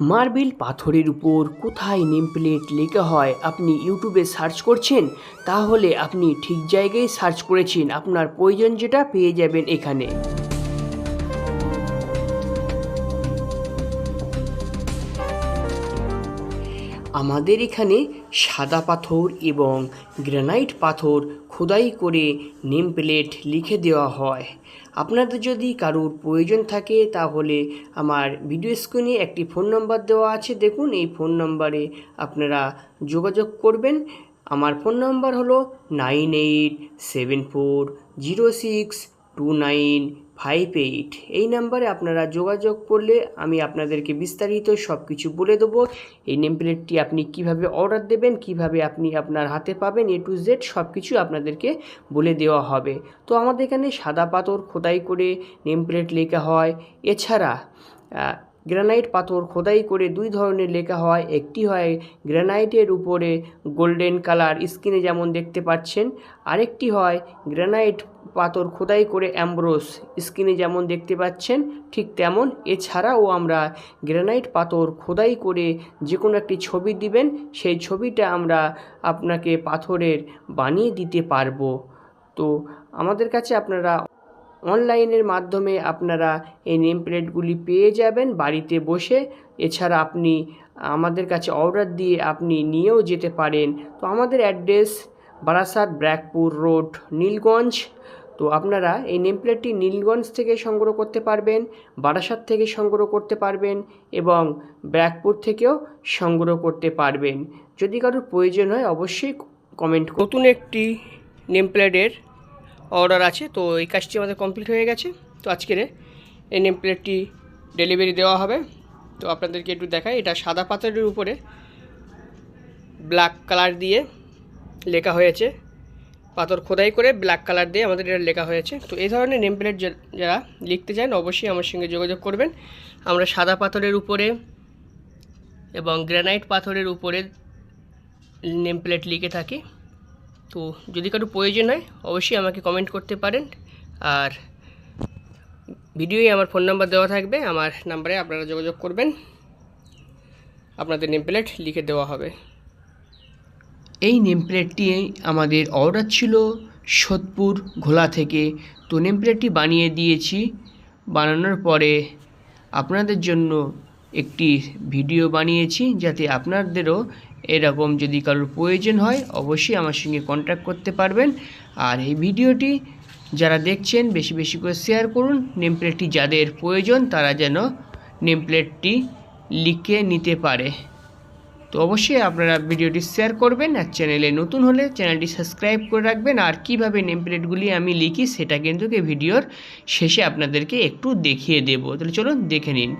Marble পাথরের উপর কোথায় নেমপ্লেট লেখা হয় আপনি ইউটিউবে সার্চ করছেন, তাহলে আপনি ঠিক জায়গায় সার্চ করেছেন। আপনার প্রয়োজন যেটা পেয়ে যাবেন এখানে। আমাদের এখানে সাদা পাথর এবং গ্রানাইট পাথর খোদাই করে নেম প্লেট লিখে দেওয়া হয়। আপনাদের যদি কারোর প্রয়োজন থাকে, তাহলে আমার ভিডিও স্ক্রিনে একটি ফোন নম্বর দেওয়া আছে। দেখুন, এই ফোন নাম্বারে আপনারা যোগাযোগ করবেন। আমার ফোন নাম্বার হলো nine eight seven four zero six two nine five eight এই নাম্বারে আপনারা যোগাযোগ করলে আমি আপনাদেরকে বিস্তারিত সব কিছু বলে দেবো। এই নেম প্লেটটি আপনি কীভাবে অর্ডার দেবেন, কীভাবে আপনি আপনার হাতে পাবেন এ টু জেড সব কিছু আপনাদেরকে বলে দেওয়া হবে। তো আমাদের এখানে সাদা পাথর খোদাই করে নেম প্লেট লেখা হয়। এছাড়া গ্রানাইট পাথর খোদাই করে দুই ধরনের লেখা হয়। একটি হয় গ্রানাইটের উপরে গোল্ডেন কালার স্কিনে যেমন দেখতে পাচ্ছেন। আরেকটি হয় গ্রানাইট পাথর খোদাই করে অ্যাম্ব্রোস স্কিনে যেমন দেখতে পাচ্ছেন, ঠিক তেমন। এছাড়াও আমরা গ্রানাইট পাথর খোদাই করে যে কোনো একটি ছবি দিবেন, সেই ছবিটা আমরা আপনাকে পাথরের বানিয়ে দিতে পারব। তো আমাদের কাছে আপনারা অনলাইনের মাধ্যমে আপনারা এই নেম প্লেটগুলি পেয়ে যাবেন বাড়িতে বসে। এছাড়া আপনি আমাদের কাছে অর্ডার দিয়ে আপনি নিয়েও যেতে পারেন। তো আমাদের অ্যাড্রেস বারাসাত ব্র্যাকপুর রোড, নীলগঞ্জ। তো আপনারা এই নেম প্লেটটি নীলগঞ্জ থেকে সংগ্রহ করতে পারবেন, বারাসাত থেকে সংগ্রহ করতে পারবেন এবং ব্র্যাকপুর থেকেও সংগ্রহ করতে পারবেন। যদি কারোর প্রয়োজন হয় অবশ্যই কমেন্ট নতুন একটি নেম প্লেটের অর্ডার আছে, তো এই কাজটি আমাদের কমপ্লিট হয়ে গেছে। তো আজকের এই নেম প্লেটটি ডেলিভারি দেওয়া হবে। তো আপনাদেরকে একটু দেখাই, এটা সাদা পাথরের উপরে ব্ল্যাক কালার দিয়ে লেখা হয়েছে। পাথর খোদাই করে ব্ল্যাক কালার দিয়ে আমাদের এটা লেখা হয়েছে। তো এই ধরনের নেম প্লেট যারা লিখতে চান, অবশ্যই আমার সঙ্গে যোগাযোগ করবেন। আমরা সাদা পাথরের উপরে এবং গ্রানাইট পাথরের উপরে নেম প্লেট লিখে থাকি। তো যদি কারও প্রয়োজন হয়, অবশ্যই আমাকে কমেন্ট করতে পারেন। আর ভিডিওয়ে আমার ফোন নাম্বার দেওয়া থাকবে, আমার নাম্বারে আপনারা যোগাযোগ করবেন। আপনাদের নেম প্লেট লিখে দেওয়া হবে। এই নেম প্লেটটি আমাদের অর্ডার ছিল সোদপুর ঘোলা থেকে। তো নেম প্লেটটি বানিয়ে দিয়েছি। বানানোর পরে আপনাদের জন্য একটি ভিডিও বানিয়েছি, যাতে আপনাদেরও এরকম যদি কারোর প্রয়োজন হয়, অবশ্যই আমার সঙ্গে কন্ট্যাক্ট করতে পারবেন। আর এই ভিডিওটি যারা দেখছেন, বেশি বেশি করে শেয়ার করুন। নেম প্লেটটি যাদের প্রয়োজন, তারা যেন নেম প্লেটটি লিখে নিতে পারে। তো অবশ্যই আপনারা ভিডিওটি শেয়ার করবেন আর চ্যানেলে নতুন হলে চ্যানেলটি সাবস্ক্রাইব করে রাখবেন। আর কীভাবে নেম প্লেটগুলি আমি লিখি, সেটা কিন্তু ভিডিওর শেষে আপনাদেরকে একটু দেখিয়ে দেবো। তাহলে চলুন দেখে নিন।